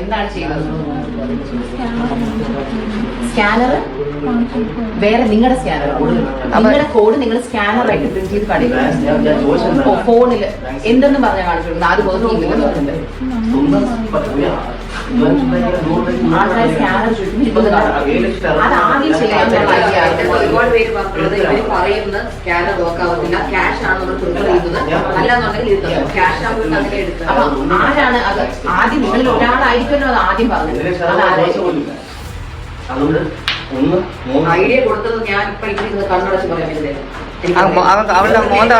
എന്താണ് ചെയ്യുന്നത്? സ്കാനർ? വേറെ നിങ്ങളുടെ സ്കാനർ നിങ്ങളുടെ കോഡ് നിങ്ങൾ സ്കാനർ ആയിട്ട് പ്രിന്റ് ചെയ്ത് കാണിക്കും. ഞാൻ ഞാൻ ചോദിച്ചത് ഫോണിൽ എന്തെന്ന് പറഞ്ഞാൽ കാണിച്ചു നാല് പോകുന്നുണ്ട് ആൾക്കാർ സ്കാനർ ചുറ്റും അത് ആദ്യം ചെയ്യാൻ ഒരുപാട് പേര് പറഞ്ഞത് പറയുന്ന സ്കാനർ നോക്കാവുന്നില്ല ക്യാഷ് ആണ് നമ്മൾ പ്രിഫർ ചെയ്യുന്നത് അല്ലാന്നുണ്ടെങ്കിൽ ഇത് ക്യാഷ് ആകുമ്പോൾ അങ്ങനെ എടുക്കുക അപ്പൊ ആരാണ് അത് ആദ്യം നിങ്ങളിൽ ഒരാളായിരിക്കുമല്ലോ അത് ആദ്യം പറഞ്ഞത്. അതുകൊണ്ട് ഐഡിയ കൊടുത്തത് ഞാൻ ഇപ്പൊ ഇപ്പൊ കണ്ണടച്ച് പറയാൻ പറ്റില്ല അവളുടെ മോന്ത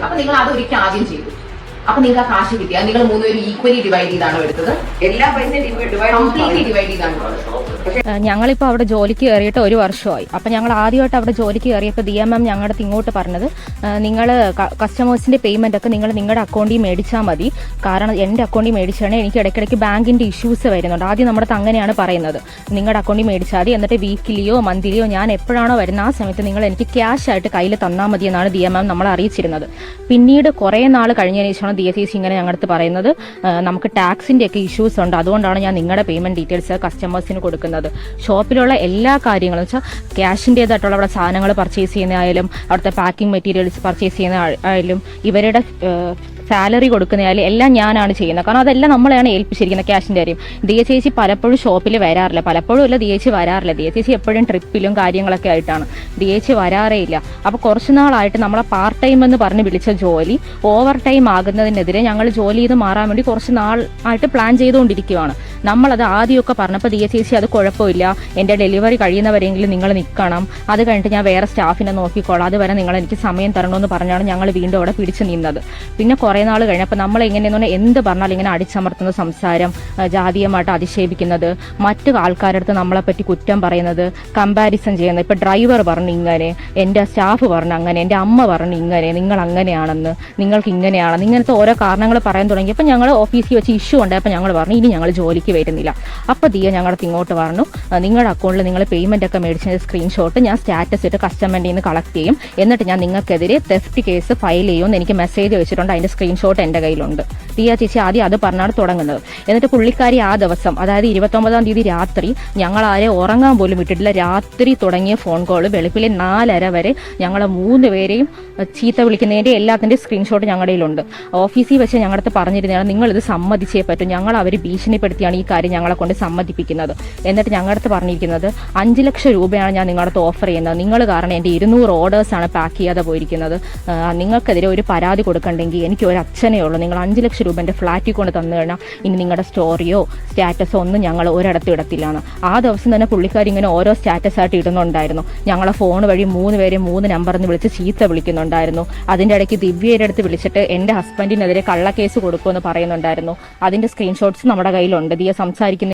അപ്പൊ നിങ്ങൾ അത് ഒരിക്കൽ ആദ്യം ചെയ്തു അപ്പൊ നിങ്ങൾക്ക് ആ കാശ് കിട്ടി. നിങ്ങൾ മൂന്നുപേരും ഈക്വലി ഡിവൈഡ് ചെയ്താണോ എടുത്തത്. എല്ലാ പൈസയും ഡിവൈഡ് കംപ്ലീറ്റ്ലി ഡിവൈഡ് ചെയ്താണോ. ഞങ്ങളിപ്പോൾ അവിടെ ജോലിക്ക് കയറിയിട്ട് ഒരു വർഷമായി. അപ്പം ഞങ്ങൾ ആദ്യമായിട്ട് അവിടെ ജോലിക്ക് കയറിയപ്പോൾ ഡി എം എം ഞങ്ങളുടെ ഇങ്ങോട്ട് പറഞ്ഞത് നിങ്ങൾ കസ്റ്റമേഴ്സിന്റെ പേയ്മെന്റ് ഒക്കെ നിങ്ങൾ നിങ്ങളുടെ അക്കൗണ്ടിൽ മേടിച്ചാൽ മതി. കാരണം എന്റെ അക്കൗണ്ടിൽ മേടിച്ചാണ്. എനിക്ക് ഇടയ്ക്കിടയ്ക്ക് ബാങ്കിന്റെ ഇഷ്യൂസ് വരുന്നുണ്ട്. ആദ്യം നമ്മുടെ അടുത്ത് അങ്ങനെയാണ് പറയുന്നത്. നിങ്ങളുടെ അക്കൗണ്ടിൽ മേടിച്ചാൽ മതി. എന്നിട്ട് വീക്കിലിയോ മന്ത്ലിയോ ഞാൻ എപ്പോഴാണോ വരുന്ന ആ സമയത്ത് നിങ്ങൾ എനിക്ക് ക്യാഷ് ആയിട്ട് കയ്യിൽ തന്നാൽ മതി എന്നാണ് ഡി എം എം നമ്മളെ അറിയിച്ചിരുന്നത്. പിന്നീട് കുറേ നാൾ കഴിഞ്ഞതിന് ശേഷമാണ് ഡി എസ് സി ഇങ്ങനെ ഞങ്ങളുടെ അടുത്ത് പറയുന്നത് നമുക്ക് ടാക്സിന്റെ ഒക്കെ ഇഷ്യൂസ് ഉണ്ട്. അതുകൊണ്ടാണ് ഞാൻ നിങ്ങളുടെ പേയ്മെന്റ് ഡീറ്റെയിൽസ് കസ്റ്റമേഴ്സിന് കൊടുക്കുന്നത്. ഷോപ്പിലുള്ള എല്ലാ കാര്യങ്ങളും വെച്ചാൽ ക്യാഷിന്റേതായിട്ടുള്ള അവിടെ സാധനങ്ങൾ പർച്ചേസ് ചെയ്യുന്നതായാലും അവിടുത്തെ പാക്കിംഗ് മെറ്റീരിയൽസ് പർച്ചേസ് ചെയ്യുന്ന ആയാലും ഇവരുടെ സാലറി കൊടുക്കുന്നതായാലും എല്ലാം ഞാനാണ് ചെയ്യുന്നത്. കാരണം അതെല്ലാം നമ്മളെയാണ് ഏൽപ്പിച്ചിരിക്കുന്നത് ക്യാഷിന്റെ കാര്യം. ദിയ ചേച്ചി പലപ്പോഴും ഷോപ്പിൽ വരാറില്ല. പലപ്പോഴും ദിയ എച്ച് വരാറില്ല. ദിയ ചേച്ചി എപ്പോഴും ട്രിപ്പിലും കാര്യങ്ങളൊക്കെ ആയിട്ടാണ്. ദിയ എച്ച് വരാറേ ഇല്ല. അപ്പോൾ കുറച്ച് നാളായിട്ട് നമ്മളെ പാർട്ട് ടൈം എന്ന് പറഞ്ഞ് വിളിച്ച ജോലി ഓവർ ടൈം ആകുന്നതിനെതിരെ ഞങ്ങൾ ജോലി ചെയ്ത് മാറാൻ വേണ്ടി കുറച്ച് നാളായിട്ട് പ്ലാൻ ചെയ്തുകൊണ്ടിരിക്കുകയാണ് നമ്മളത് ആദ്യമൊക്കെ പറഞ്ഞപ്പോൾ ദിയ ചേച്ചി അത് കുഴപ്പമില്ല. എന്റെ ഡെലിവറി കഴിയുന്നവരെങ്കിലും നിങ്ങൾ നിൽക്കണം. അത് കഴിഞ്ഞിട്ട് ഞാൻ വേറെ സ്റ്റാഫിനെ നോക്കിക്കോളാം. അതുവരെ നിങ്ങൾ എനിക്ക് സമയം തരണമെന്ന് പറഞ്ഞാണ് ഞങ്ങൾ വീണ്ടും അവിടെ പിടിച്ചു നിന്നത്. പിന്നെ കുറേ നാൾ കഴിഞ്ഞപ്പോൾ നമ്മൾ എങ്ങനെയെന്ന് പറഞ്ഞാൽ എന്ത് പറഞ്ഞാലും ഇങ്ങനെ അടിച്ചമർത്തുന്ന സംസാരം ജാതീയമായിട്ട് അധിക്ഷേപിക്കുന്നത് മറ്റു ആൾക്കാരടുത്ത് നമ്മളെപ്പറ്റി കുറ്റം പറയുന്നത് കമ്പാരിസൺ ചെയ്യുന്നത്. ഇപ്പം ഡ്രൈവർ പറഞ്ഞു ഇങ്ങനെ എന്റെ സ്റ്റാഫ് പറഞ്ഞു അങ്ങനെ എന്റെ അമ്മ പറഞ്ഞു ഇങ്ങനെ നിങ്ങൾ അങ്ങനെയാണെന്ന് നിങ്ങൾക്ക് ഇങ്ങനെയാണെന്ന് ഇങ്ങനത്തെ ഓരോ കാരണങ്ങൾ പറയാൻ തുടങ്ങിയപ്പോൾ ഞങ്ങൾ ഓഫീസിൽ വെച്ച് ഇഷ്യൂ ഉണ്ടായപ്പോൾ ഞങ്ങൾ പറഞ്ഞു ഇനി ഞങ്ങൾ ജോലിക്ക് വരുന്നില്ല അപ്പോൾ ദിയ ഞങ്ങളുടെ ഇങ്ങോട്ട് പറഞ്ഞു നിങ്ങളുടെ അക്കൗണ്ടിൽ നിങ്ങൾ പേയ്മെന്റ് ഒക്കെ മേടിച്ചതിന്റെ സ്ക്രീൻഷോട്ട് ഞാൻ സ്റ്റാറ്റസ് ഇട്ട് കസ്റ്റമറിന്റെ നിന്ന് കളക്ട് ചെയ്യും. എന്നിട്ട് ഞാൻ നിങ്ങൾക്കെതിരെ തെഫ്റ്റ് കേസ് ഫയൽ ചെയ്യുമെന്ന് എനിക്ക് മെസ്സേജ് വെച്ചിട്ടുണ്ട്. അതിന്റെ സ്ക്രീൻഷോട്ട് എന്റെ കയ്യിലുണ്ട്. ദിയ ചേച്ചി ആദ്യം അത് പറഞ്ഞാണ് തുടങ്ങുന്നത്. എന്നിട്ട് പുള്ളിക്കാരി ആ ദിവസം അതായത് ഇരുപത്തൊമ്പതാം തീയതി രാത്രി ഞങ്ങൾ ആരെ ഉറങ്ങാൻ പോലും വിട്ടിട്ടില്ല. രാത്രി തുടങ്ങിയ ഫോൺ കോൾ വെളുപ്പിലെ നാലര വരെ ഞങ്ങളെ മൂന്ന് പേരെയും ചീത്ത വിളിക്കുന്നതിന്റെ എല്ലാത്തിന്റെ സ്ക്രീൻഷോട്ട് ഞങ്ങളുടെ കയ്യിലുണ്ട്. ഓഫീസിൽ വെച്ച് ഞങ്ങളുടെ അടുത്ത് പറഞ്ഞിരുന്നതാണ് ഇത് സമ്മതിച്ചേ പറ്റും. ഞങ്ങൾ അവർ ഭീഷണിപ്പെടുത്തിയാണ് ഈ കാര്യം ഞങ്ങളെ കൊണ്ട് സമ്മതിപ്പിക്കുന്നത്. എന്നിട്ട് ഞങ്ങളുടെ അടുത്ത് പറഞ്ഞിരിക്കുന്നത് അഞ്ച് ലക്ഷം രൂപയാണ് ഞാൻ നിങ്ങളുടെ ഓഫർ ചെയ്യുന്നത്. നിങ്ങൾ കാരണം എന്റെ ഇരുന്നൂറ് ഓർഡേഴ്സാണ് പാക്ക് ചെയ്യാതെ പോയിരിക്കുന്നത്. നിങ്ങൾക്കെതിരെ ഒരു പരാതി കൊടുക്കണ്ടെങ്കിൽ എനിക്ക് ഒരു അച്ഛനേ ഉള്ളൂ. നിങ്ങൾ അഞ്ച് ലക്ഷം രൂപ എന്റെ ഫ്ലാറ്റിൽ കൊണ്ട് തന്നു കഴിഞ്ഞാൽ ഇനി നിങ്ങളുടെ സ്റ്റോറിയോ സ്റ്റാറ്റസോ ഒന്നും ഞങ്ങൾ ഒരിടത്ത് ഇടത്തില്ലാണ് ആ ദിവസം തന്നെ പുള്ളിക്കാർ ഇങ്ങനെ ഓരോ സ്റ്റാറ്റസ് ആയിട്ട് ഇടുന്നുണ്ടായിരുന്നു. ഞങ്ങളെ ഫോൺ വഴി മൂന്ന് പേരെ മൂന്ന് നമ്പറിൽ നിന്ന് വിളിച്ച് ചീത്ത വിളിക്കുന്നുണ്ടായിരുന്നു. അതിന്റെ ഇടയ്ക്ക് ദിവ്യയുടെ അടുത്ത് വിളിച്ചിട്ട് എന്റെ ഹസ്ബൻഡിനെതിരെ കള്ളക്കേസ് കൊടുക്കുമെന്ന് പറയുന്നുണ്ടായിരുന്നു. അതിന്റെ സ്ക്രീൻഷോട്ട്സ് നമ്മുടെ കയ്യിലുണ്ട്. ദിയ സംസാരിക്കുന്ന